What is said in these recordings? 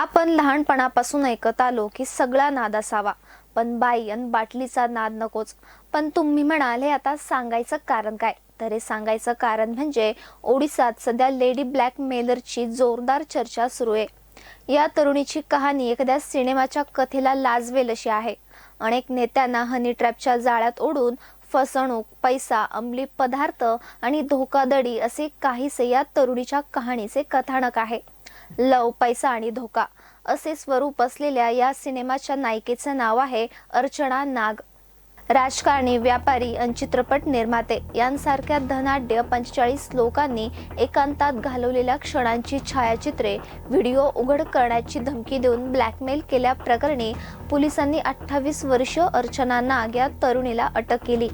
आपण लहानपणापासून ऐकत आलो की सगळा नाद असावा. पण बाई आणि बाटलीचा नाद नकोच. पण तुम्ही म्हणाल हे आता सांगायचं कारण काय? तर हे सांगायचं कारण म्हणजे ओडिसात सध्या लेडी ब्लॅक मेलरची जोरदार चर्चा सुरू आहे. या तरुणीची कहाणी एखाद्या सिनेमाच्या कथेला लाजवेल अशी आहे. अनेक नेत्यांना हनी ट्रॅपच्या जाळ्यात ओढून फसवणूक पैसा अंमली पदार्थ आणि धोकादडी असे काहीसे या तरुणीच्या कहाणीचे कथानक आहे. लव पैसा आणि धोका असे स्वरूप असलेल्या या सिनेमाच्या नायिकेचं नाव आहे अर्चना नाग. राजकारणी व्यापारी आणि चित्रपट निर्माते यांसारख्या धनाढ्य पंचेचाळीस लोकांनी एकांतात घालवलेल्या क्षणांची छायाचित्रे व्हिडिओ उघड करण्याची धमकी देऊन ब्लॅकमेल केल्या प्रकरणी पोलिसांनी अठ्ठावीस वर्ष अर्चना नाग या तरुणीला अटक केली.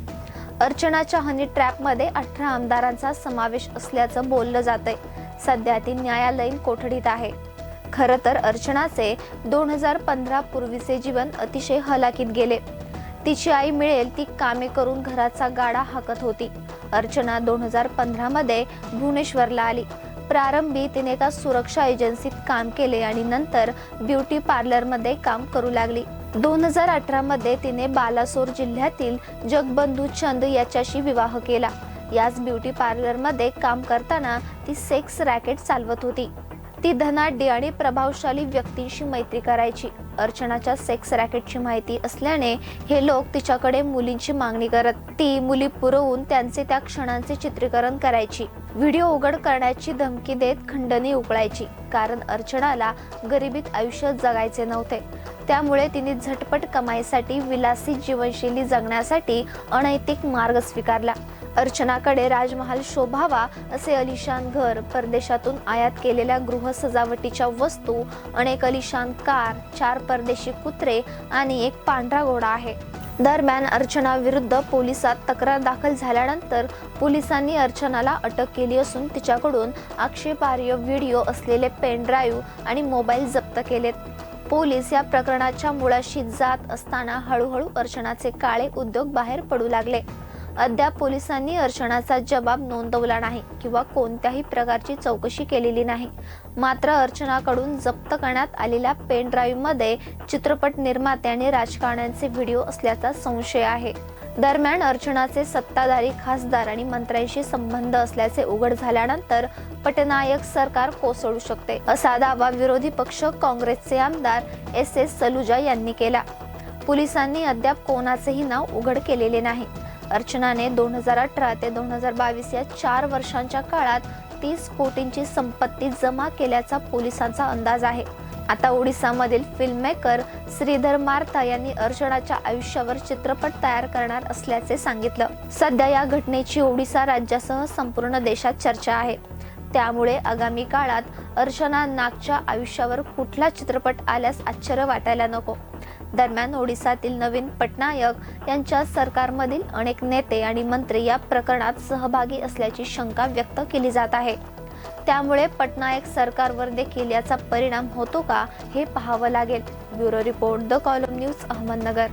अर्चनाच्या हनी ट्रॅपमध्ये अठरा आमदारांचा समावेश असल्याचं बोललं जातंय. सध्या ती न्यायालयीन कोठडीत आहे. खरं तर अर्चनाचे दोन हजार पंधरा पूर्वीचे जीवन अतिशय हलाखीत गेले. तिची आई मिळेल ती कामे करून घराचा गाडा हाकत होती. अर्चना दोन हजार पंधरा मध्ये भुवनेश्वरला आली. प्रारंभी तिने एका सुरक्षा एजन्सीत काम केले आणि नंतर ब्युटी पार्लरमध्ये काम करू लागली. दोन हजार अठरा मध्ये तिने बालासोर जिल्ह्यातील जगबंधू चंद याच्याशी विवाह केला. याच ब्युटी पार्लरमध्ये काम करताना ती सेक्स रॅकेट चालवत होती. ती धनाढ्य आणि प्रभावशाली व्यक्तींशी मैत्री करायची. अर्चनाच्या सेक्स रॅकेटची माहिती असल्याने हे लोक तिच्याकडे मुलींची मागणी करत ती मुली पुरवून त्यांचे त्या क्षणांचे चित्रीकरण करायची. व्हिडिओ उघड करण्याची धमकी देत खंडणी उकळायची कारण अर्चनाला गरिबीत आयुष्य जगायचे नव्हते. त्यामुळे तिने झटपट कमाईसाठी विलासी जीवनशैली जगण्यासाठी अनैतिक मार्ग स्वीकारला. अर्चनाकडे राजमहाल शोभावा असे अलिशान घर परदेशातून आयात केलेल्या गृह सजावटीच्या वस्तू अनेक अलिशान कार चार परदेशी कुत्रे आणि एक पांढरा घोडा आहे. दरम्यान अर्चना विरुद्ध पोलिसात तक्रार दाखल झाल्यानंतर पोलिसांनी अर्चनाला अटक केली असून तिच्याकडून आक्षेपार्ह व्हिडिओ असलेले पेन ड्राईव्ह आणि मोबाईल जप्त केलेत. पोलीस या प्रकरणाच्या मुळाशी जात असताना हळूहळू अर्चनाचे काळे उद्योग बाहेर पडू लागले. अद्याप पोलिसांनी अर्चनाचा जबाब नोंदवला नाही किंवा कोणत्याही प्रकारची चौकशी केलेली नाही. मात्र अर्चनाकडून जप्त करण्यात आलेल्या पेन ड्राईव्हमध्ये चित्रपट निर्माते आणि राजकारण्यांचे व्हिडिओ असल्याचा संशय आहे. दरम्यान अर्चनाचे सत्ताधारी खासदार आणि मंत्र्यांशी संबंध असल्याचे उघड झाल्यानंतर पटनायक सरकार कोसळू शकते असा दावा विरोधी पक्ष काँग्रेसचे आमदार एस एस सलुजा यांनी केला. पोलिसांनी अद्याप कोणाचेही नाव उघड केलेले नाही. अर्चनाने दोन हजार अठरा ते दोन हजार बावीस या चार वर्षांच्या काळात तीस कोटींची संपत्ती जमा केल्याचा पोलिसांचा अंदाज आहे. आता ओडिसामधील फिल्ममेकर श्रीधर मार्था यांनी अर्चनाच्या आयुष्यावर चित्रपट तयार करणार असल्याचे सांगितलं. सध्या या घटनेची ओडिसा राज्यासह संपूर्ण देशात चर्चा आहे. त्यामुळे आगामी काळात अर्चना नागच्या आयुष्यावर कुठला चित्रपट आल्यास आश्चर्य वाटायला नको. दरम्यान ओडिसातील नवीन पटनायक यांच्या सरकारमधील अनेक नेते आणि मंत्री या प्रकरणात सहभागी असल्याची शंका व्यक्त केली जात आहे. त्यामुळे पटनायक सरकारवर देखील याचा परिणाम होतो का हे पाहावं लागेल. Bureau report the column news Ahmednagar.